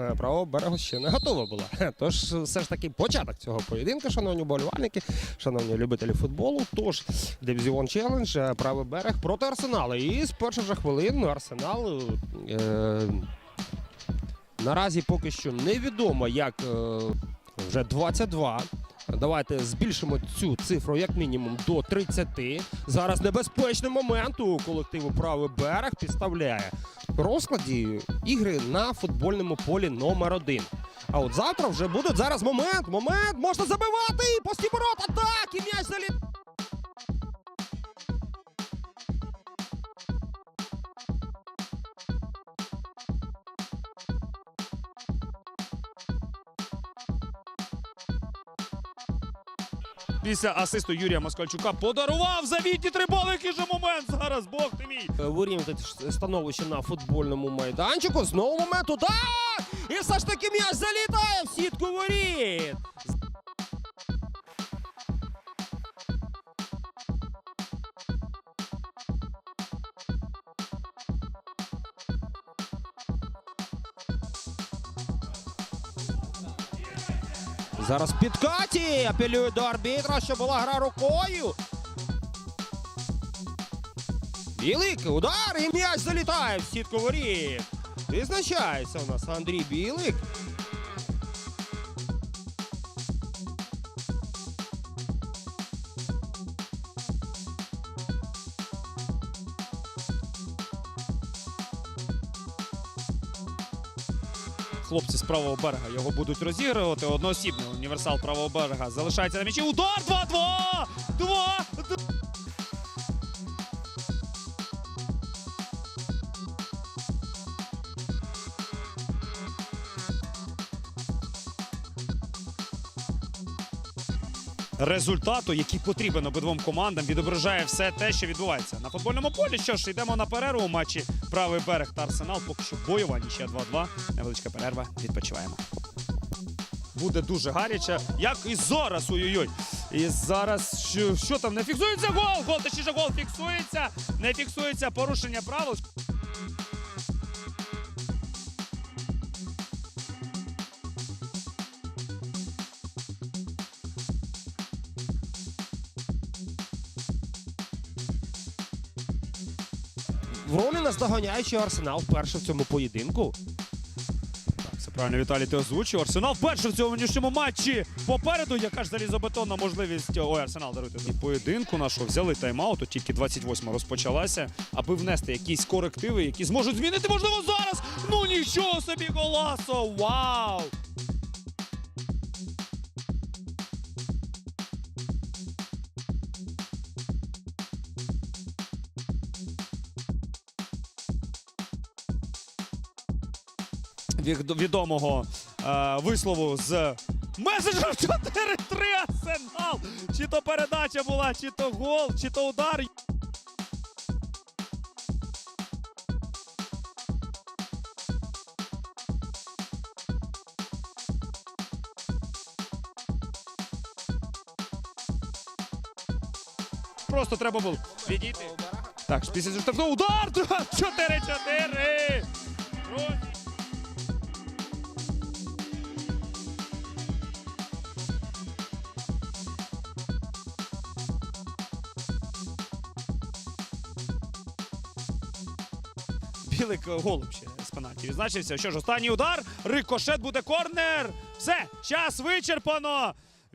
е, правого берегу ще не готова була. Тож все ж таки початок цього поєдинку, шановні болівальники, шановні любителі футболу. Тож дивізіон челендж, е, правий берег проти арсеналу. І з перших же хвилин арсенал. Е, Наразі поки що невідомо, як е, вже 22. Давайте збільшимо цю цифру як мінімум до 30. Зараз небезпечний момент у колективу правий берег підставляє розкладі ігри на футбольному полі номер 1 А от завтра вже будуть зараз момент, момент, можна забивати і пості ворота, так, і м'яч заліт. Після асисту Юрія Москальчука подарував завітні три бали. Який же момент зараз, Бог ти мій. Вирівняти становище на футбольному майданчику. Знову момент удар! І все ж таки м'яч залітає в сітку воріт. Зараз підкаті апелюють до арбітра, що була гра рукою. Білик, удар і м'яч залітає в сітку воріт. Визначається у нас Андрій Білик. Хлопці з правого берега його будуть розігрувати. Одноосібний універсал правого берега залишається на м'ячі. Удар 2-2! Результату, який потрібен обидвом командам, відображає все те, що відбувається на футбольному полі. Що ж, йдемо на перерву у матчі правий берег та арсенал. Поки що бойова нічия 2-2. Невеличка перерва. Відпочиваємо. Буде дуже гаряче, як і зараз. Ой-ой-ой. І зараз що, що там не фіксується гол? Гол, точніше гол фіксується. Не фіксується порушення правил. В ролі наздоганяючий арсенал вперше в цьому поєдинку. Все правильно, Віталій, ти озвучив. Арсенал вперше в цьому нічному матчі. Попереду, яка ж залізобетонна можливість. Ой, Арсенал, даруйте. І поєдинку нашого взяли тайм-аут, тільки 28 розпочалася, аби внести якісь корективи, які зможуть змінити, можливо, зараз. Ну нічого собі, голасо! Вау! Відомого е, вислову з меседжер 4-3 Арсенал. Чи то передача була, чи то гол, чи то удар. Просто треба було відійти. Так, після штрафного удар! 4-4! Білик е, голуб ще з пенальті відзначився. Що ж, останній удар. Рикошет буде корнер. Все, час вичерпано.